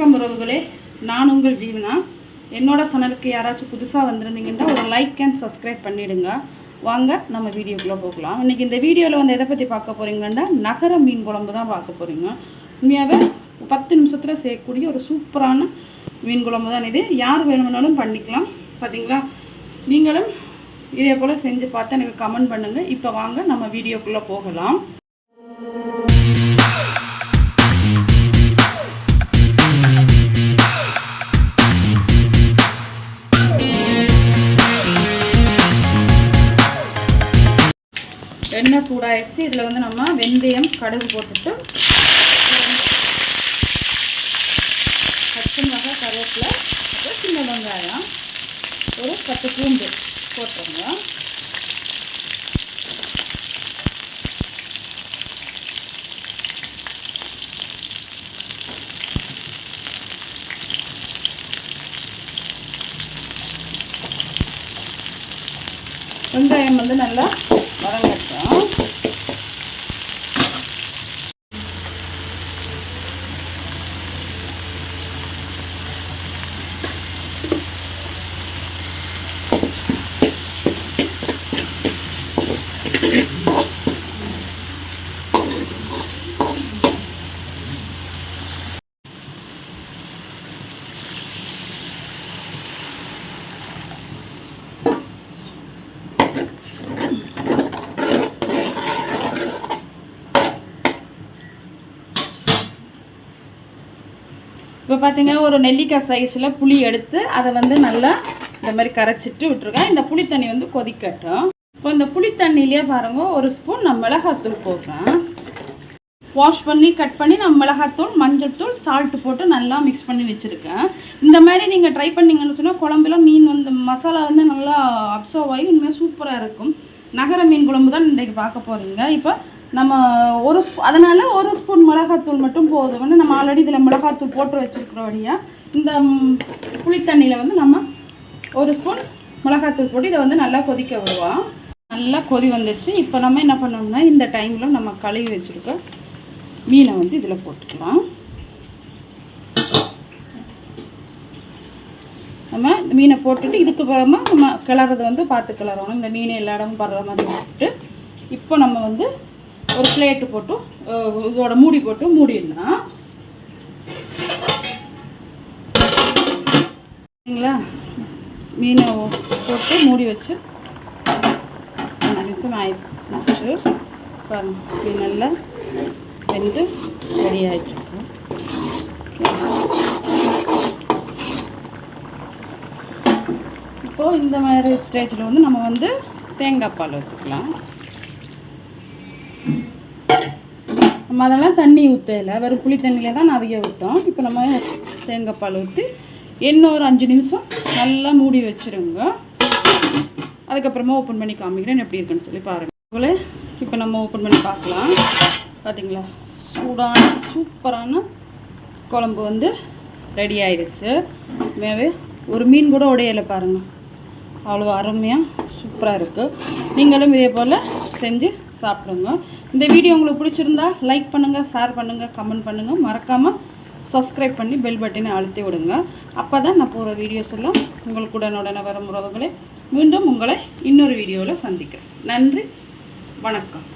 வணக்கம் உறவுகளே. நான் உங்கள் ஜீவனா. என்னோட சேனலுக்கு யாராச்சும் புதுசாக வந்திருந்தீங்கன்னா ஒரு லைக் அண்ட் சப்ஸ்கிரைப் பண்ணிவிடுங்க வாங்க நம்ம வீடியோக்குள்ளே போகலாம். இன்றைக்கி இந்த வீடியோவில் வந்து எதை பற்றி பார்க்க போகிறீங்கன்னா நகர மீன் குழம்பு தான் பார்க்க போகிறீங்க உண்மையாகவே பத்து நிமிஷத்தில் செய்யக்கூடிய ஒரு சூப்பரான மீன் குழம்பு தான் இது. யார் வேணும்னாலும் பண்ணிக்கலாம். பார்த்தீங்களா நீங்களும் இதே போல் செஞ்சு பார்த்து எனக்கு கமெண்ட் பண்ணுங்கள் இப்போ வாங்க நம்ம வீடியோக்குள்ளே போகலாம். எண்ணெய் சூடாயிடுச்சு. இதில் வந்து நம்ம வெந்தயம் கடுகு போட்டுட்டு பச்சை மிளகாய் கருவேப்பிலை அப்புறம் சின்ன வெங்காயம் ஒரு பத்து பூண்டு போட்டுருங்க. வெங்காயம் வந்து நல்லா வதங்கட்டும். இப்போ பார்த்தீங்க ஒரு நெல்லிக்காய் சைஸில் புளி எடுத்து அதை வந்து நல்லா இந்த மாதிரி கரைச்சிட்டு விட்டுருக்கேன் இந்த புளி தண்ணி வந்து கொதிக்கட்டும். இப்போ இந்த புளி தண்ணியிலே பாருங்க ஒரு ஸ்பூன் நான் மிளகாத்தூள் போடுறேன். வாஷ் பண்ணி கட் பண்ணி நான் மிளகாத்தூள் மஞ்சள் தூள் சால்ட்டு போட்டு நல்லா மிக்ஸ் பண்ணி வச்சுருக்கேன். இந்த மாதிரி நீங்கள் ட்ரை பண்ணீங்கன்னு சொன்னால் குழம்புல மீன் வந்து மசாலா வந்து நல்லா அப்சர்வ் ஆகி இனிமேல் சூப்பராக இருக்கும். நகர மீன் குழம்பு தான் இன்றைக்கு பார்க்க போகிறீங்க இப்போ நம்ம ஒரு ஸ்பூ அதனால் ஒரு ஸ்பூன் மிளகாத்தூள் மட்டும் போதும். வந்து நம்ம ஆல்ரெடி இதில் மிளகாத்தூள் போட்டு வச்சுருக்கிறபடியாக இந்த புளித்தண்ணியில் வந்து நம்ம ஒரு ஸ்பூன் மிளகாத்தூள் போட்டு இதை வந்து நல்லா கொதிக்க விடுவோம். நல்லா கொதி வந்துடுச்சு இப்போ நம்ம என்ன பண்ணோம்னா இந்த டைமில் நம்ம கழுவி வச்சுருக்கோம் மீனை வந்து இதில் போட்டுக்கலாம். நம்ம இந்த மீனை போட்டுட்டு இதுக்கு அப்புறமா நம்ம கிளறது வந்து பார்த்து கிளறணும். இந்த மீன் எல்லா இடமும் படுற மாதிரி போட்டுட்டு இப்போ நம்ம வந்து ஒரு பிளேட்டு போட்டு இதோட மூடி போட்டு மூடிடலாம். சரிங்களா? மீனை போட்டு மூடி வச்சு அஞ்சு நிமிஷம் ஆயிடுச்சு. பாருங்கள் நல்லா வெந்து ரெடி ஆகிட்டுருக்கோம் இப்போது இந்த மாதிரி ஸ்டேஜில் வந்து நம்ம வந்து தேங்காய் பால் ஊற்றிக்கலாம் நம்ம அதெல்லாம் தண்ணி ஊற்றல வெறும் புளி தண்ணியில் தான் நிறைய விட்டோம் இப்போ நம்ம தேங்காய் பால் ஊற்றி இன்னும் ஒரு அஞ்சு நிமிஷம் நல்லா மூடி வச்சுருங்க. அதுக்கப்புறமா ஓப்பன் பண்ணி காமிக்கிறேன் எப்படி இருக்குன்னு சொல்லி பாருங்கள் இப்போ நம்ம ஓப்பன் பண்ணி பார்க்கலாம். பார்த்தீங்களா சூடான சூப்பரான குழம்பு வந்து ரெடி ஆயிடுச்சு. உண்மையாகவே ஒரு மீன் கூட உடையலை பாருங்கள் அவ்வளோ அருமையாக சூப்பராக இருக்குது நீங்களும் இதே போல் செஞ்சு சாப்பிடுங்க. இந்த வீடியோ உங்களுக்கு பிடிச்சிருந்தா லைக் பண்ணுங்கள் ஷேர் பண்ணுங்கள் கமெண்ட் பண்ணுங்கள் மறக்காமல் சப்ஸ்கிரைப் பண்ணி பெல் பட்டனை அழுத்தி விடுங்க. அப்போ தான் நான் போகிற வீடியோஸ் எல்லாம் உங்களுக்கு உடனுடனே வரும் உறவுகளே. மீண்டும் உங்களை இன்னொரு வீடியோவில் சந்திக்கிறேன். நன்றி வணக்கம்.